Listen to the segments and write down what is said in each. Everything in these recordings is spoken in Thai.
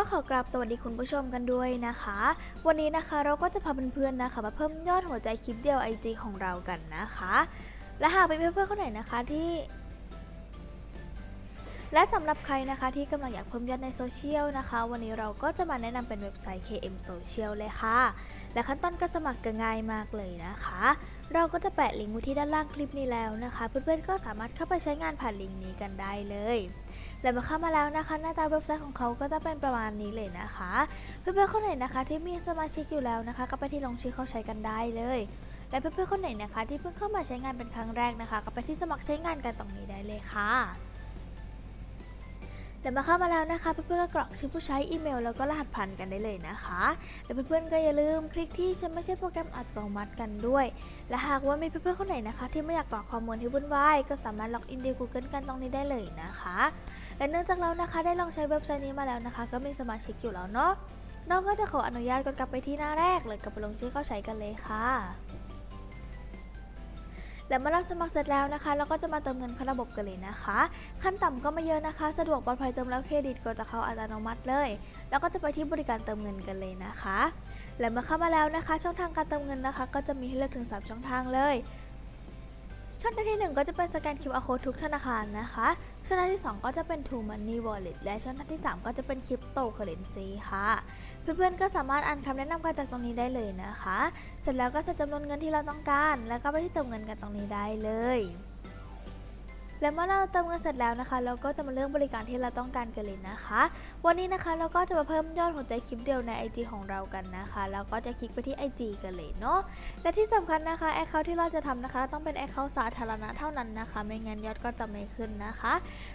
ก็ขอกราบสวัสดีคุณผู้ชมกันด้วยนะคะ วันนี้นะคะเราก็จะพาเพื่อนๆนะคะมาเพิ่มยอดหัวใจคลิปเดียว IG ของเรากันนะคะ และหากเป็นเพื่อนๆคนไหนนะคะที่และสำหรับใครนะคะที่กำลังอยากเพิ่มยอดในโซเชียลนะคะ วันนี้เราก็จะมาแนะนำเป็นเว็บไซต์ KM Social เลยค่ะ และขั้นตอนการสมัครก็ง่ายมากเลยนะคะ เราก็จะแปะลิงก์ไว้ที่ด้านล่างคลิปนี้แล้วนะคะ เพื่อนๆก็สามารถเข้าไปใช้งานผ่านลิงก์นี้กันได้เลย และเมื่อเข้ามาแล้วนะคะ หน้าตาเว็บไซต์ของเขาก็จะเป็นประมาณนี้เลยนะคะ เพื่อนๆคนไหนนะคะ ที่มีสมาชิกอยู่แล้วนะคะ ก็ไปที่ลงชื่อเข้าใช้กันได้เลยและเพื่อนๆคนไหนนะคะ ที่เพิ่งเข้ามาใช้งานเป็นครั้งแรกนะคะ ก็ไปที่สมัครใช้งานกันตรงนี้ได้เลยค่ะ และมาเข้ามาแล้วนะคะ เพื่อนๆก็กรอกชื่อผู้ใช้อีเมลแล้วก็รหัสผ่านกันได้เลยนะคะ และเพื่อนๆก็อย่าลืมคลิกที่ฉันไม่ใช่โปรแกรมอัตโนมัติกันด้วย และหากว่ามีเพื่อนๆคนไหนนะคะ ที่ไม่อยากกรอกข้อมูลที่วุ่นวายก็สามารถล็อกอินใน Google กันตรงนี้ได้เลยนะคะและเนื่องจากเรานะคะได้ลองใช้เว็บไซต์นี้มาแล้วนะคะ ก็มีสมาชิกอยู่แล้วเนาะน้องก็จะขออนุญาตกดกลับไปที่หน้าแรกเลยกลับไปลงชื่อเข้าใช้กันเลยค่ะ และเมื่อเราสมัครเสร็จแล้วนะคะ เราก็จะมาเติมเงินเข้าระบบกันเลยนะคะ ขั้นต่ำก็ไม่เยอะนะคะ สะดวกปลอดภัยเติมแล้วเครดิตก็จะเข้าอัตโนมัติเลย แล้วก็จะไปที่บริการเติมเงินกันเลยนะคะ และเมื่อเข้ามาแล้วนะคะ ช่องทางการเติมเงินนะคะ ก็จะมีให้เลือกถึง 3 ช่องทางเลย ช่องทางที่ 1 ก็จะเป็นสแกน QR Code ทุกธนาคารนะคะ ช่องทางที่ 2 ก็จะเป็น True Money Wallet และช่องทางที่ 3 ก็จะเป็น Crypto Currency ค่ะ เพื่อนๆก็สามารถอ่านคำแนะนำการจากตรงนี้ได้เลยนะคะ เสร็จแล้วก็ใส่จำนวนเงินที่เราต้องการ แล้วก็ไปที่เติมเงินกันตรงนี้ได้เลย และเมื่อเราเติมเงินเสร็จแล้วนะคะ เราก็จะมาเลือกบริการที่เราต้องการกันเลยนะคะ วันนี้นะคะเราก็จะมาเพิ่มยอดหัวใจคลิปเดียวใน IG ของเรากันนะคะแล้วก็จะคลิกไปที่ IG กันเลยเนาะและที่สำคัญนะคะแอคเคาท์ที่เราจะทำนะคะ ต้องเป็นแอคเคาท์สาธารณะเท่านั้นนะคะ ไม่งั้นยอดก็จะไม่ขึ้นนะคะ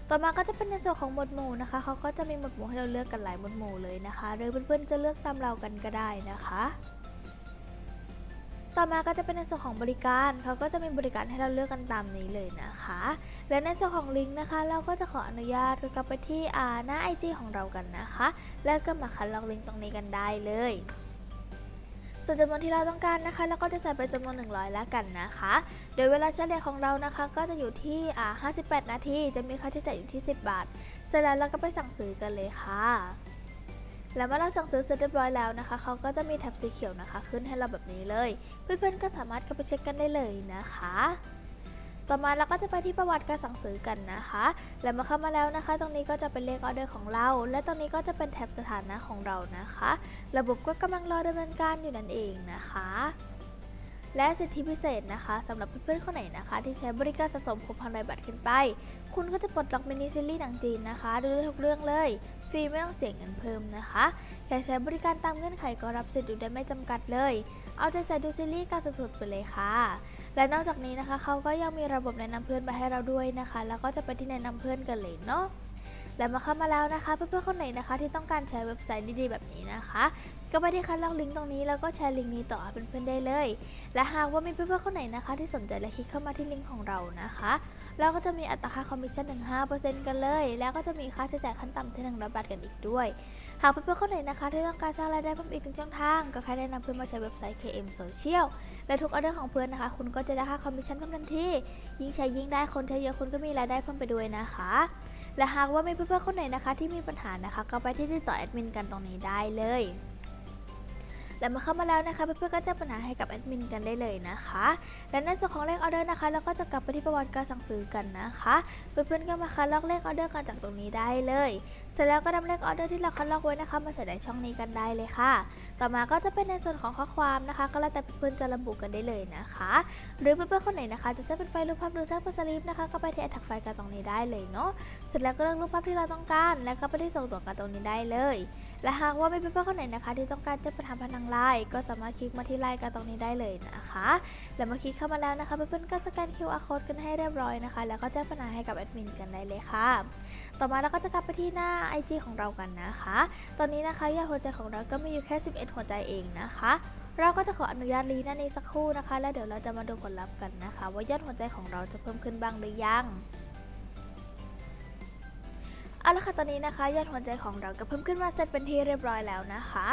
ต่อมาก็จะเป็นในส่วนของหมวดหมู่นะคะเขาก็จะมีหมวดหมู่ให้เราเลือกกันหลายหมวดหมู่เลยนะคะหรือเพื่อนๆจะเลือกตามเรากันก็ได้นะคะ ต่อมาก็จะเป็นในส่วนของบริการเขาก็จะมีบริการให้เราเลือกกันตามนี้เลยนะคะ และในส่วนของลิงก์นะคะ เราก็จะขออนุญาตกลับไปที่อ่าหน้า IG ของเรากันนะคะ แล้วก็มาคัดลอกลิงก์ตรงนี้กันได้เลยส่วนจำนวนที่เราต้องการนะคะเราก็จะใส่ไปจำนวน 100 แล้วกันนะคะ โดยเวลาเฉลี่ยของเรานะคะก็จะอยู่ที่อ่า58 นาที จะมีค่าใช้จ่ายอยู่ที่ 10 บาท เสร็จแล้วเราก็ไปสั่งซื้อกันเลยค่ะ แล้วเมื่อเราสั่งซื้อเสร็จเรียบร้อยแล้วนะคะเขาก็จะมีแท็บสีเขียวนะคะ ขึ้นให้เราแบบนี้เลย เพื่อนๆก็สามารถเข้าไปเช็คกันได้เลยนะคะ ต่อมาเราก็จะไปที่ประวัติการสั่งซื้อกันนะคะ แล้วมาเข้ามาแล้วนะคะ ตรงนี้ก็จะเป็นเลขออเดอร์ของเรา และตรงนี้ก็จะเป็นแท็บสถานะของเรานะคะ ระบบก็กำลังรอดำเนินการอยู่นั่นเองนะคะ และสิทธิพิเศษนะคะสำหรับเพื่อนๆคนไหนนะคะ ที่ใช้บริการสะสมครบพันใบบัตรขึ้นไป คุณก็จะปลดล็อกมินิซีรีส์หนังจีนนะคะ ดูได้ทุกเรื่องเลย ฟรีไม่ต้องเสียเงินเพิ่มนะคะแค่ใช้บริการตามเงื่อนไขก็รับสิทธิ์ดูได้ไม่จำกัดเลย เอาใจใส่ดูซีรีส์การสุดๆไปเลยค่ะและนอกจากนี้นะคะเขาก็ยังมีระบบแนะนำเพื่อนมาให้เราด้วยนะคะ แล้วก็จะไปที่แนะนำเพื่อนกันเลยเนาะและมาเข้ามาแล้วนะคะ เพื่อนๆคนไหนนะคะ ที่ต้องการใช้เว็บไซต์ดีๆแบบนี้นะคะ ก็ไปที่คัดลอกลิงก์ตรงนี้แล้วก็แชร์ลิงก์นี้ต่อเพื่อนๆได้เลย และหากว่ามีเพื่อนๆคนไหนนะคะ ที่สนใจและคลิกเข้ามาที่ลิงก์ของเรานะคะเราก็จะมีอัตราค่าคอมมิชชั่นถึง5%กันเลย แล้วก็จะมีค่าใช้จ่ายขั้นต่ำที่100บาทกันอีกด้วย หากเพื่อนๆคนไหนนะคะ ที่ต้องการสร้างรายได้เพิ่มอีกหนึ่งช่องทาง ก็แค่แนะนำเพื่อนมาใช้เว็บไซต์ KM Social และทุกออเดอร์ของเพื่อนนะคะ คุณก็จะได้ค่าคอมมิชชั่นเพิ่มทันทียิ่งใช้ยิ่งได้คนใช้เยอะคุณก็มีรายได้เพิ่มไปด้วยนะคะและหากว่ามีเพื่อนๆคนไหนนะคะ ที่มีปัญหานะคะ ก็ไปที่ติดต่อแอดมินกันตรงนี้ได้เลย และเมื่อเข้ามาแล้วนะคะเพื่อนๆก็แจ้งปัญหาให้กับแอดมินกันได้เลยนะคะ และในส่วนของเลขออเดอร์นะคะเราก็จะกลับไปที่ประวัติการสั่งซื้อกันนะคะเพื่อนๆก็มาคัดลอกเลขออเดอร์กันจากตรงนี้ได้เลย เสร็จแล้วก็นำเลขออเดอร์ที่เราคัดลอกไว้นะคะ มาใส่ในช่องนี้กันได้เลยค่ะ ต่อมาก็จะเป็นในส่วนของข้อความนะคะ ก็แล้วแต่เพื่อนๆจะระบุกันได้เลยนะคะ หรือเพื่อนๆคนไหนนะคะ จะแทรกเป็นไฟล์รูปภาพหรือแทรกเป็นสลิปนะคะก็ไปที่แอดแท็กไฟล์กันตรงนี้ได้เลยเนาะเสร็จแล้วก็เลือกรูปภาพที่เราต้องการ แล้วก็ไปที่ส่งต่อกันตรงนี้ได้เลย และหากว่าไม่เป็นเพื่อนๆคนไหนนะคะ ที่ต้องการจะไปทำพนังไลน์ก็สามารถคลิกมาที่ไลน์กันตรงนี้ได้เลยนะคะ แล้วเมื่อคลิกเข้ามาแล้วนะคะเพื่อนๆก็สแกน QR code กันให้เรียบร้อยนะคะ แล้วก็แจ้งปัญหาให้กับแอดมินกันได้เลยค่ะ ต่อมาเราก็จะกลับไปที่หน้า IG ของเรากันนะคะ ตอนนี้นะคะยอดหัวใจของเราก็มีอยู่แค่ 11 หัวใจเองนะคะเราก็จะขออนุญาตรีน้านี้สักครู่นะคะ แล้วเดี๋ยวเราจะมาดูผลลัพธ์กันนะคะ ว่ายอดหัวใจของเราจะเพิ่มขึ้นบ้างหรือยัง เอาละค่ะตอนนี้นะคะยอดหัวใจของเราก็เพิ่มขึ้นมาเสร็จเป็นที่เรียบร้อยแล้วนะคะ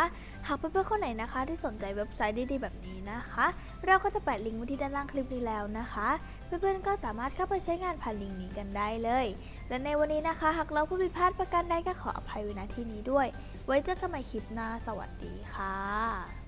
หากเพื่อนๆคนไหนนะคะ ที่สนใจเว็บไซต์ดีๆแบบนี้นะคะ เราก็จะแปะลิงก์ไว้ที่ด้านล่างคลิปนี้แล้วนะคะ เพื่อนๆก็สามารถเข้าไปใช้งานผ่านลิงก์นี้กันได้เลย และในวันนี้นะคะ หากเราพูดผิดพลาดประการใดก็ขออภัยไว้ณที่นี้ด้วย ไว้เจอกันใหม่คลิปหน้าสวัสดีค่ะ